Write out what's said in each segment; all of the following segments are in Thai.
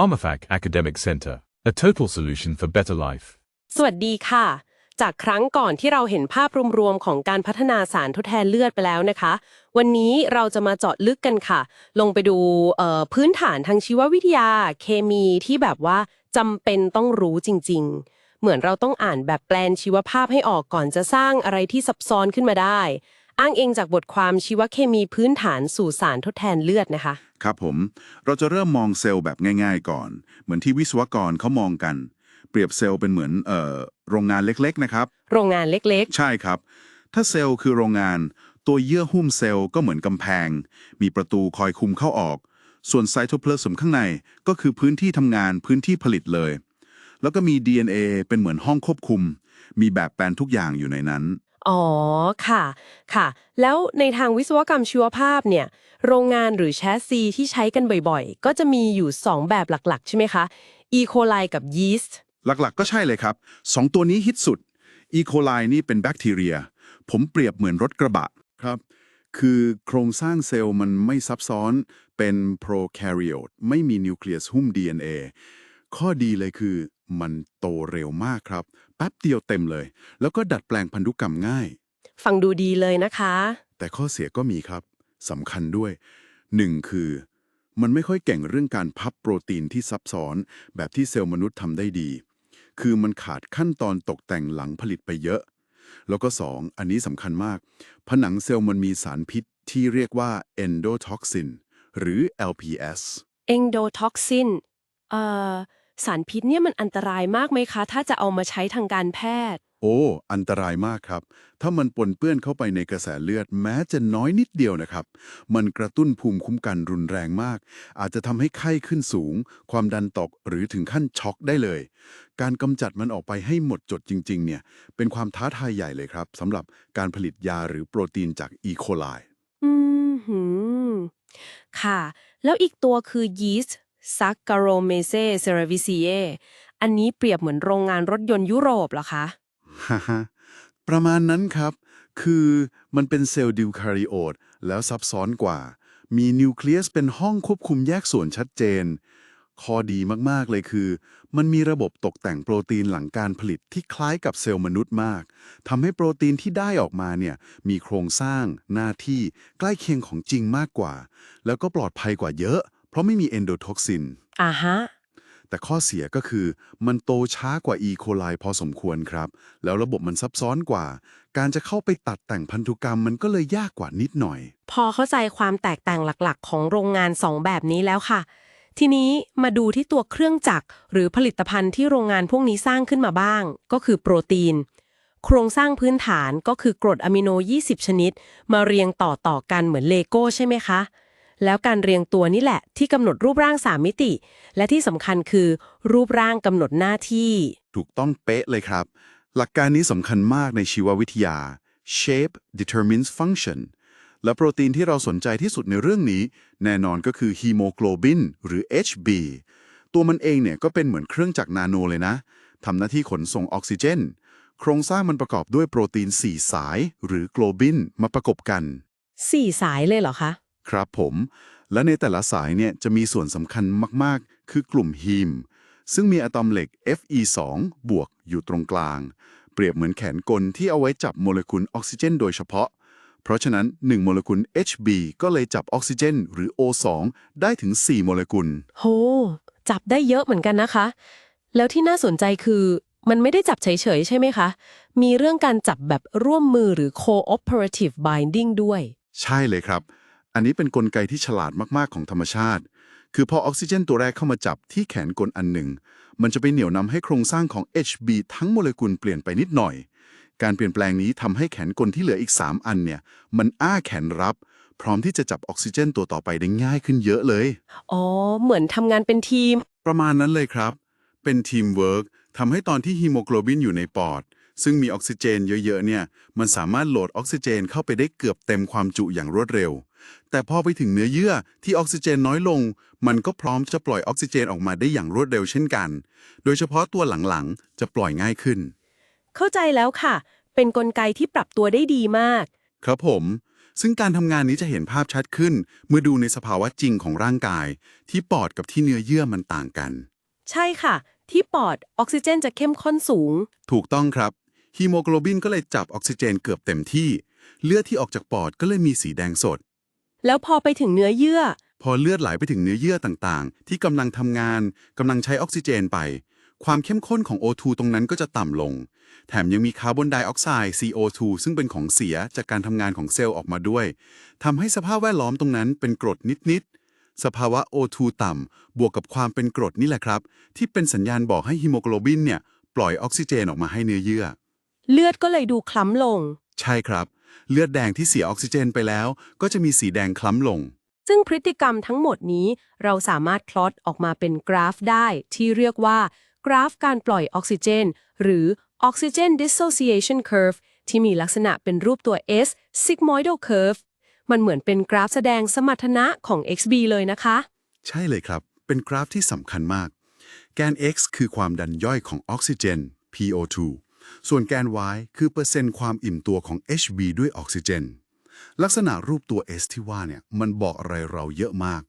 PharmaFac Academic Center, a total solution for better life. สวัสดีค่ะ จากครั้งก่อนที่เราเห็นภาพรวมๆ ของการพัฒนาสารทดแทนเลือดไปแล้วนะคะ วันนี้เราจะมาเจาะลึกกันค่ะ ลงไปดูพื้นฐานทางชีววิทยา เคมีที่แบบว่าจำเป็นต้องรู้จริง ๆ เหมือนเราต้องอ่านแบบแปลนชีวภาพให้ออกก่อนจะสร้างอะไรที่ซับซ้อนขึ้นมาได้ อ้างเองจากบทความชีวเคมีพื้นฐานสู่สารทดแทนเลือดนะคะ ครับผม เราจะเริ่มมองเซลล์แบบง่าย ๆ ก่อน เหมือนที่วิศวกรเขามองกัน เปรียบเซลล์เป็นเหมือนเอ่อโรงงานเล็กๆนะครับ โรงงานเล็กใช่ครับ ถ้าเซลล์คือโรงงาน ตัวเยื่อหุ้มเซลล์ก็เหมือนกำแพง มีประตูคอยคุมเข้าออก ส่วนไซโตเพลสมข้างในก็คือพื้นที่ทำงานพื้นที่ผลิตเลย แล้วก็มี DNA เป็นเหมือนห้องควบคุม มีแบบแปลนทุกอย่างอยู่ในนั้นๆ อ๋อค่ะค่ะ แล้วในทางวิศวกรรมชีวภาพเนี่ย โรงงานหรือแชสซีที่ใช้กันบ่อยๆ ก็จะมีอยู่ 2 แบบหลักๆ ใช่ไหมคะอีโคไลกับยีสต์หลักๆ ก็ใช่เลยครับสองตัวนี้ฮิตสุดอีโคไลนี่เป็นแบคทีเรีย ผมเปรียบเหมือนรถกระบะครับ คือโครงสร้างเซลล์มันไม่ซับซ้อนเป็นโปรแคริโอตไม่มีนิวเคลียสหุ้ม DNA ข้อดีเลยคือ มันโตเร็วมากครับ แป๊บเดียวเต็มเลย แล้วก็ดัดแปลงพันธุกรรมง่าย ฟังดูดีเลยนะคะ แต่ข้อเสียก็มีครับสำคัญด้วยหนึ่งคือ มันไม่ค่อยเก่งเรื่องการพับโปรตีนที่ซับซ้อน แบบที่เซลล์มนุษย์ทำได้ดี คือมันขาดขั้นตอนตกแต่งหลังผลิตไปเยอะ แล้วก็สองอันนี้สำคัญมาก ผนังเซลล์มันมีสารพิษที่เรียกว่า endotoxin หรือ LPS เอนโดท็อกซินเอ่อ สารพิษเนี่ยมันอันตรายมากไหมคะ ถ้าจะเอามาใช้ทางการแพทย์ โอ้ อันตรายมากครับ ถ้ามันปนเปื้อนเข้าไปในกระแสเลือดแม้จะน้อยนิดเดียวนะครับ มันกระตุ้นภูมิคุ้มกันรุนแรงมาก อาจจะทำให้ไข้ขึ้นสูง ความดันตกหรือถึงขั้นช็อกได้เลย การกำจัดมันออกไปให้หมดจดจริง ๆ เนี่ย เป็นความท้าทายใหญ่เลยครับสำหรับการผลิตยาหรือโปรตีนจากอีโคไลอืมหืมค่ะ แล้วอีกตัวคือยีสต์ ซักการโ m เซเซราวิซีเออันนี้เปรียบเหมือนโรงงานรถยนต์ยุโรปเหรอคะฮประมาณนั้นครับ คือมันเป็นเซลล์ดิวคาริโอตแล้วซับซ้อนกว่า มีนิวเคลียสเป็นห้องควบคุมแยกส่วนชัดเจน ข้อดีมาก ๆ เลยคือ มันมีระบบตกแต่งโปรตีนหลังการผลิตที่คล้ายกับเซลล์มนุษย์มากทำให้โปรตีนที่ได้ออกมาเนี่ยมีโครงสร้าง หน้าที่ ใกล้เคียงของจริงมากกว่า แล้วก็ปลอดภัยกว่าเยอะ เพราะไม่มีเอนโดท็อกซิน อ่าฮะ แต่ข้อเสียก็คือมันโตช้ากว่าอีโคไลพอสมควรครับ แล้วระบบมันซับซ้อนกว่า การจะเข้าไปตัดแต่งพันธุกรรมมันก็เลยยากกว่านิดหน่อย พอเข้าใจความแตกต่างหลักๆ ของโรงงานสองแบบนี้แล้วค่ะ ทีนี้มาดูที่ตัวเครื่องจักรหรือผลิตภัณฑ์ที่โรงงานพวกนี้สร้างขึ้นมาบ้าง ก็คือโปรตีน โครงสร้างพื้นฐานก็คือกรดอะมิโน 20 ชนิด มาเรียงต่อต่อๆกันเหมือนเลโก้ใช่ไหมคะ แล้วการเรียงตัวนี่แหละที่กำหนดรูปร่าง3มิติ และที่สำคัญคือ รูปร่างกำหนดหน้าที่ ถูกต้องเป๊ะเลยครับ หลักการนี้สำคัญมากในชีววิทยา shape determines function และโปรตีนที่เราสนใจที่สุดในเรื่องนี้ แน่นอนก็คือฮีโมโกลบินหรือ HB ตัวมันเองเนี่ยก็เป็นเหมือนเครื่องจักรนาโนเลยนะทำหน้าที่ขนส่งออกซิเจน โครงสร้างมันประกอบด้วยโปรตีน 4 สาย หรือโกลบินมาประกบกัน 4 สายเลยเหรอคะ ครับผม และในแต่ละสายเนี่ยจะมีส่วนสำคัญมากๆ คือกลุ่มฮีม ซึ่งมีอะตอมเหล็ก Fe2 บวกอยู่ตรงกลาง เปรียบเหมือนแขนกลที่เอาไว้จับโมเลกุลออกซิเจนโดยเฉพาะ เพราะฉะนั้น 1 โมเลกุล Hb ก็เลยจับออกซิเจน หรือ O2 ได้ถึง 4 โมเลกุล โห จับได้เยอะเหมือนกันนะคะ แล้วที่น่าสนใจคือมันไม่ได้จับเฉยๆ ใช่ไหมคะ มีเรื่องการจับแบบร่วมมือหรือ cooperative binding ด้วย ใช่เลยครับ อันนี้เป็นนกลไกที่ฉลาดมากๆของธรรมชาติ คือพอออกซิเจนตัวแรกเข้ามาจับที่แขนกลอันหนึ่ง มันจะไปเหนี่ยวนำให้โครงสร้างของ HB ทั้งโมเลกุลเปลี่ยนไปนิดหน่อย การเปลี่ยนแปลงนี้ทำให้แขนกลที่เหลืออีก 3 อันเนี่ย มันอ้าแขนรับ พร้อมที่จะจับออกซิเจนตัวต่อไปได้ง่ายขึ้นเยอะเลย อ๋อ เหมือนทำงานเป็นทีม ประมาณนั้นเลยครับ เป็นทีมเวิร์กทำให้ตอนที่ฮีโมโกลบินอยู่ในปอดซึ่งมีออกซิเจนเยอะๆเนี่ย มันสามารถโหลดออกซิเจนเข้าไปได้เกือบเต็มความจุอย่างรวดเร็ว แต่พอไปถึงเนื้อเยื่อที่ออกซิเจนน้อยลง มันก็พร้อมจะปล่อยออกซิเจนออกมาได้อย่างรวดเร็วเช่นกัน โดยเฉพาะตัวหลังๆ จะปล่อยง่ายขึ้น เข้าใจแล้วค่ะ เป็นกลไกที่ปรับตัวได้ดีมาก ครับผม ซึ่งการทำงานนี้จะเห็นภาพชัดขึ้น เมื่อดูในสภาวะจริงของร่างกาย ที่ปอดกับที่เนื้อเยื่อมันต่างกัน ใช่ค่ะ ที่ปอดออกซิเจนจะเข้มข้นสูง ถูกต้องครับฮีโมโกลบินก็เลยจับออกซิเจนเกือบเต็มที่ เลือดที่ออกจากปอดก็เลยมีสีแดงสด แล้วพอไปถึงเนื้อเยื่อ พอเลือดไหลไปถึงเนื้อเยื่อต่างๆ ที่กำลังทำงานกำลังใช้ออกซิเจนไป ความเข้มข้นของ O2 ตรงนั้นก็จะต่ำลง แถมยังมีคาร์บอนไดออกไซด์ CO2 ซึ่งเป็นของเสียจากการทำงานของเซลล์ออกมาด้วยทำให้สภาพแวดล้อมตรงนั้นเป็นกรดนิดๆสภาวะ O2 ต่ำบวกกับความเป็นกรดนี่แหละครับ ที่เป็นสัญญาณบอกให้ฮีโมโกลบินเนี่ยปล่อยออกซิเจนออกมาให้เนื้อเยื่อ เลือดก็เลยดูคล้ำลง ใช่ครับ เลือดแดงที่เสียออกซิเจนไปแล้ว ก็จะมีสีแดงคล้ำลง ซึ่งพฤติกรรมทั้งหมดนี้เราสามารถพลอตออกมาเป็นกราฟได้ที่เรียกว่า กราฟการปล่อยออกซิเจน หรือ Oxygen Dissociation Curve ที่มีลักษณะเป็นรูปตัว S sigmoidal curve มันเหมือนเป็นกราฟแสดงสมรรถนะของ XB เลยนะคะ ใช่เลยครับ เป็นกราฟที่สำคัญมาก แกน x คือความดันย่อยของออกซิเจน PO2 ส่วนแกน y คือเปอร์เซ็นต์ความอิ่มตัวของ HB ด้วยออกซิเจน ลักษณะรูปตัว S ที่ว่าเนี่ยมันบอกอะไรเราเยอะมาก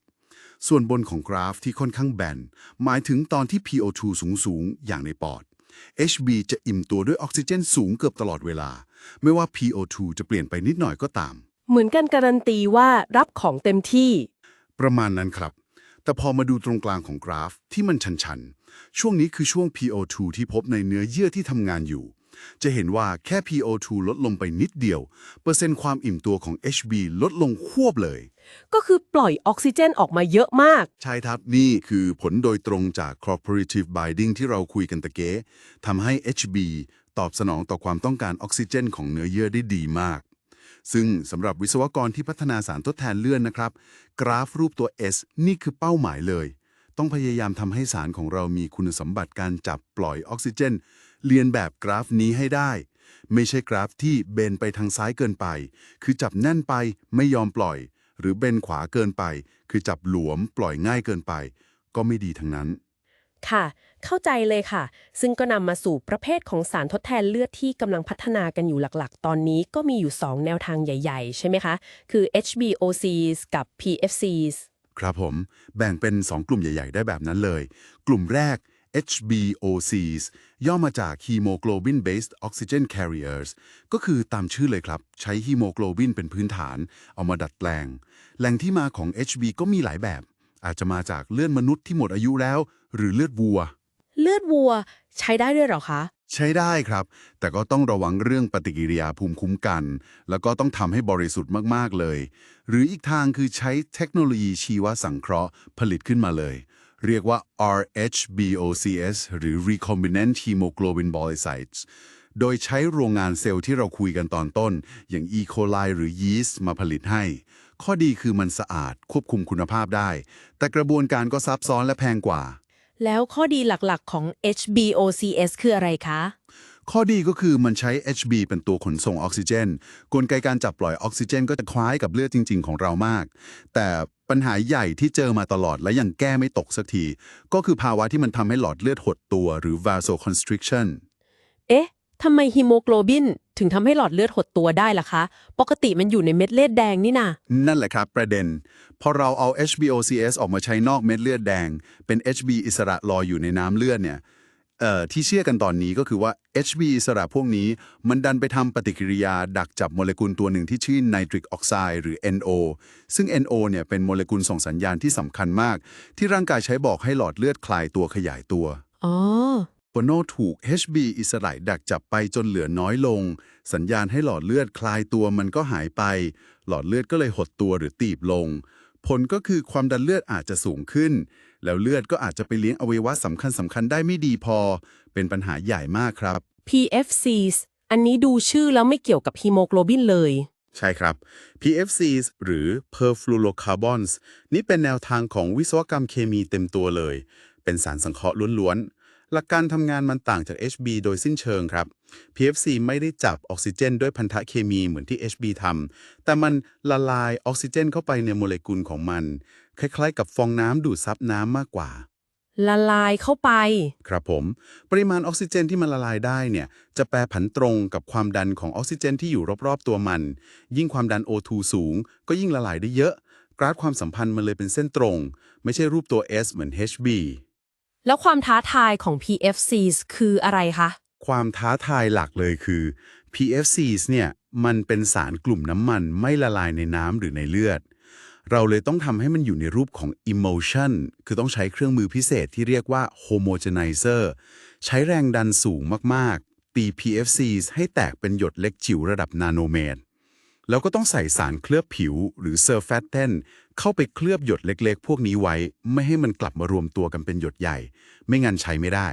ส่วนบนของกราฟที่ค่อนข้างแบน หมายถึงตอนที่ PO2 สูงสูงๆ อย่างในปอด HB จะอิ่มตัวด้วยออกซิเจนสูงเกือบตลอดเวลา ไม่ว่า PO2 จะเปลี่ยนไปนิดหน่อยก็ตาม เหมือนกันการันตีว่ารับของเต็มที่ ประมาณนั้นครับ แต่พอมาดูตรงกลางของกราฟที่มันชันๆ ช่วงนี้คือช่วง PO2 ที่พบในเนื้อเยื่อที่ทำงานอยู่ จะเห็นว่าแค่ PO2 ลดลงไปนิดเดียว เปอร์เซ็นต์ความอิ่มตัวของ HB ลดลงควบเลย ก็คือปล่อยออกซิเจนออกมาเยอะมาก ใช่ครับนี่คือผลโดยตรงจาก cooperative binding ที่เราคุยกันตะเก้ทำให้ HB ตอบสนองต่อความต้องการออกซิเจนของเนื้อเยื่อได้ดีมาก ซึ่งสำหรับวิศวกรที่พัฒนาสารทดแทนเลือดนะครับ กราฟรูปตัว S นี่คือเป้าหมายเลย ต้องพยายามทำให้สารของเรามีคุณสมบัติการจับปล่อยออกซิเจน เรียนแบบกราฟนี้ให้ได้ ไม่ใช่กราฟที่เบนไปทางซ้ายเกินไป คือจับแน่นไปไม่ยอมปล่อย หรือเบนขวาเกินไป คือจับหลวมปล่อยง่ายเกินไป ก็ไม่ดีทั้งนั้น ค่ะ เข้าใจเลยค่ะ ซึ่งก็นำมาสู่ประเภทของสารทดแทนเลือดที่กำลังพัฒนากันอยู่หลักๆ ตอนนี้ก็มีอยู่ 2 แนวทางใหญ่ ๆ ใช่ไหมคะ คือ HbOCs กับ PFCs ครับผม แบ่งเป็น 2 กลุ่มใหญ่ ๆ ได้แบบนั้นเลย กลุ่มแรก HbOCs ย่อมาจาก Hemoglobin Based Oxygen Carriers ก็คือตามชื่อเลยครับ ใช้ฮีโมโกลบินเป็นพื้นฐาน เอามาดัดแปลง แหล่งที่มาของ HB ก็มีหลายแบบ อาจจะมาจากเลือดมนุษย์ที่หมดอายุแล้ว หรือเลือดวัว เลือดวัวใช้ได้ด้วยเหรอคะ ใช้ได้ครับ แต่ก็ต้องระวังเรื่องปฏิกิริยาภูมิคุ้มกัน แล้วก็ต้องทำให้บริสุทธิ์มาก ๆ เลย หรืออีกทางคือใช้เทคโนโลยีชีวสังเคราะห์ผลิตขึ้นมาเลย เรียกว่า RHBOCS หรือ Recombinant Hemoglobin Polycytes โดยใช้โรงงานเซลล์ที่เราคุยกันตอนต้น อย่าง E. coli หรือยีสต์มาผลิตให้ ข้อดีคือมันสะอาดควบคุมคุณภาพได้ แต่กระบวนการก็ซับซ้อนและแพงกว่า แล้วข้อดีหลักๆ ของ HbOCs คืออะไรคะ ข้อดีก็คือมันใช้ HB เป็นตัวขนส่งออกซิเจน กลไกการจับปล่อยออกซิเจน ก็จะคล้ายกับเลือดจริง ๆ ของเรามาก แต่ปัญหาใหญ่ที่เจอมาตลอดและยังแก้ไม่ตกสักที ก็คือภาวะที่มันทำให้หลอดเลือดหดตัวหรือ vasoconstriction เอ๊ะทำไมฮีโมโกลบิน ถึงทำให้หลอดเลือดหดตัวได้ล่ะคะ ปกติมันอยู่ในเม็ดเลือดแดงนี่นานั่นแหละครับประเด็น พอเราเอา HbOCS ออกมาใช้นอกเม็ดเลือดแดง เป็น HB อิสระลอยอยู่ในน้ำเลือดเนี่ยเอ่อที่เชื่อกันตอนนี้ก็คือว่า HB อิสระพวกนี้ มันดันไปทำปฏิกิริยาดักจับโมเลกุลตัวหนึ่งที่ชื่อไนตริกออกไซด์หรือ NO ซึ่ง NO เนี่ยเป็นโมเลกุลส่งสัญญาณที่สำคัญมาก ที่ร่างกายใช้บอกให้หลอดเลือดคลายตัวขยายตัว อ๋อโปโนถูก HB อิสระดักจับไปจนเหลือน้อยลง สัญญาณให้หลอดเลือดคลายตัวมันก็หายไป หลอดเลือดก็เลยหดตัวหรือตีบลง ผลก็คือความดันเลือดอาจจะสูงขึ้น แล้วเลือดก็อาจจะไปเลี้ยงอวัยวะสำคัญสำคัญได้ไม่ดีพอ เป็นปัญหาใหญ่มากครับ PFCs อันนี้ดูชื่อแล้วไม่เกี่ยวกับฮีโมโกลบินเลย ใช่ครับ PFCs หรือ perfluorocarbons นี่เป็นแนวทางของวิศวกรรมเคมีเต็มตัวเลย เป็นสารสังเคราะห์ล้วนๆ หลักการทำงานมันต่างจาก HB โดยสิ้นเชิงครับ PFC ไม่ได้จับออกซิเจน ด้วยพันธะเคมีเหมือนที่ HB ทำแต่มันละลายออกซิเจนเข้าไปในโมเลกุลของมัน คล้ายๆ กับฟองน้ำดูดซับน้ำมากกว่า ละลายเข้าไป ครับผม ปริมาณออกซิเจนที่มันละลายได้เนี่ย จะแปรผันตรงกับความดันของออกซิเจนที่อยู่รอบๆ ตัวมัน ยิ่งความดัน O2 สูง ก็ยิ่งละลายได้เยอะ กราฟความสัมพันธ์มันเลยเป็นเส้นตรง ไม่ใช่รูปตัว S เหมือน HB แล้วความท้าทายของ PFCs คืออะไรคะ ความท้าทายหลักเลยคือ PFCs เนี่ยมันเป็นสารกลุ่มน้ำมันไม่ละลายในน้ำหรือในเลือด เราเลยต้องทำให้มันอยู่ในรูปของ emulsion คือต้องใช้เครื่องมือพิเศษที่เรียกว่า homogenizer ใช้แรงดันสูงมาก ๆ ตี PFCs ให้แตกเป็นหยดเล็กจิ๋วระดับนาโนเมตร แล้วก็ต้องใส่สารเคลือบผิวหรือ surfactant เข้าไปเคลือบหยดเล็กๆ พวกนี้ไว้ ไม่ให้มันกลับมารวมตัวกันเป็นหยดใหญ่ ไม่งั้นใช้ไม่ได้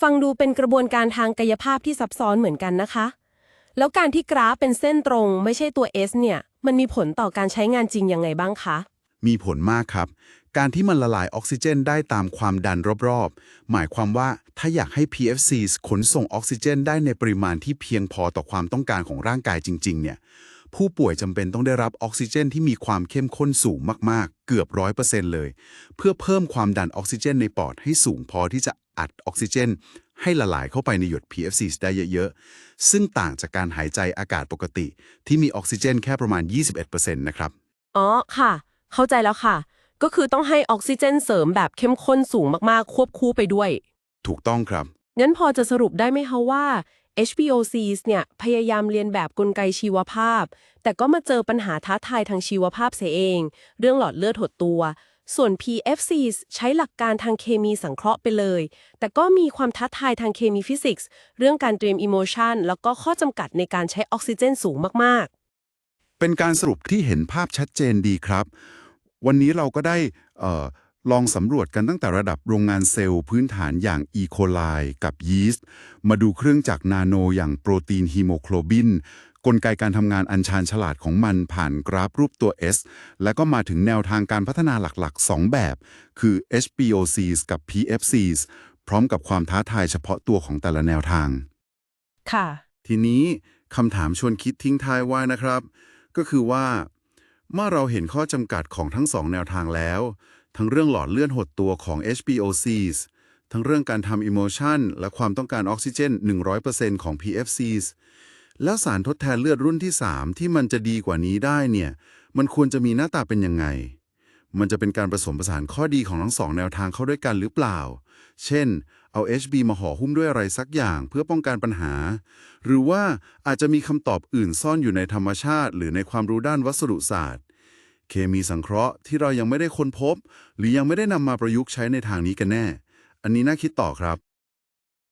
ฟังดูเป็นกระบวนการทางกายภาพที่ซับซ้อนเหมือนกันนะคะ แล้วการที่กราฟเป็นเส้นตรง ไม่ใช่ตัว S เนี่ย มันมีผลต่อการใช้งานจริงยังไงบ้างคะ มีผลมากครับ การที่มันละลายออกซิเจนได้ตามความดันรอบๆ หมายความว่าถ้าอยากให้ PFCs ขนส่งออกซิเจนได้ในปริมาณที่เพียงพอต่อความต้องการของร่างกายจริง ๆ เนี่ย ผู้ป่วยจำเป็นต้องได้รับออกซิเจนที่มีความเข้มข้นสูงมากๆ เกือบร้อยเปอร์เซ็นต์เลย เพื่อเพิ่มความดันออกซิเจนในปอดให้สูงพอที่จะอัดออกซิเจน ให้ละลายเข้าไปในหยด PFCs ได้เยอะๆ ซึ่งต่างจากการหายใจอากาศปกติ ที่มีออกซิเจนแค่ประมาณ 21%นะครับ อ๋อค่ะ เข้าใจแล้วค่ะ ก็คือต้องให้ออกซิเจนเสริมแบบเข้มข้นสูงมากๆ ควบคู่ไปด้วย ถูกต้องครับ งั้นพอจะสรุปได้ไหมคะว่า HPOCs เนี่ยพยายามเรียนแบบกลไกชีวภาพ แต่ก็มาเจอปัญหาท้าทายทางชีวภาพเสียเอง เรื่องหลอดเลือดหดตัว ส่วน PFCs ใช้หลักการทางเคมีสังเคราะห์ไปเลย แต่ก็มีความท้าทายทางเคมีฟิสิกส์ เรื่องการเตรียมอิโมชันแล้วก็ข้อจำกัดในการใช้ออกซิเจนสูงมากๆ เป็นการสรุปที่เห็นภาพชัดเจนดีครับ วันนี้เราก็ได้ ลองสำรวจกันตั้งแต่ระดับโรงงานเซลล์พื้นฐานอย่างอีโคไลกับยีสต์ มาดูเครื่องจักรนาโนอย่างโปรตีนฮีโมโกลบิน กลไกการทำงานอันชาญฉลาดของมันผ่านกราฟรูปตัว S แล้วก็มาถึงแนวทางการพัฒนาหลักๆ 2 แบบ คือ HPOCs กับ PFCs พร้อมกับความท้าทายเฉพาะตัวของแต่ละแนวทางๆค่ะ ทีนี้คำถามชวนคิดทิ้งท้ายไว้นะครับ ก็คือว่า เมื่อเราเห็นข้อจำกัดของทั้งสองแนวทางแล้ว ทั้งเรื่องหลอดเลือดหดตัวของ HPOCs ทั้งเรื่องการทำ emotion และความต้องการออกซิเจน 100%ของ PFCs แล้วสารทดแทนเลือดรุ่นที่ 3 ที่มันจะดีกว่านี้ได้เนี่ย มันควรจะมีหน้าตาเป็นยังไง มันจะเป็นการผสมผสานข้อดีของทั้งสองแนวทางเข้าด้วยกันหรือเปล่า เช่น เอา HB มาห่อหุ้มด้วยอะไรสักอย่างเพื่อป้องกันปัญหา หรือว่าอาจจะมีคำตอบอื่นซ่อนอยู่ในธรรมชาติ หรือในความรู้ด้านวัสดุศาสตร์ เคมีสังเคราะห์ที่เรายังไม่ได้ค้นพบ หรือยังไม่ได้นำมาประยุกต์ใช้ในทางนี้กันแน่ อันนี้น่าคิดต่อครับ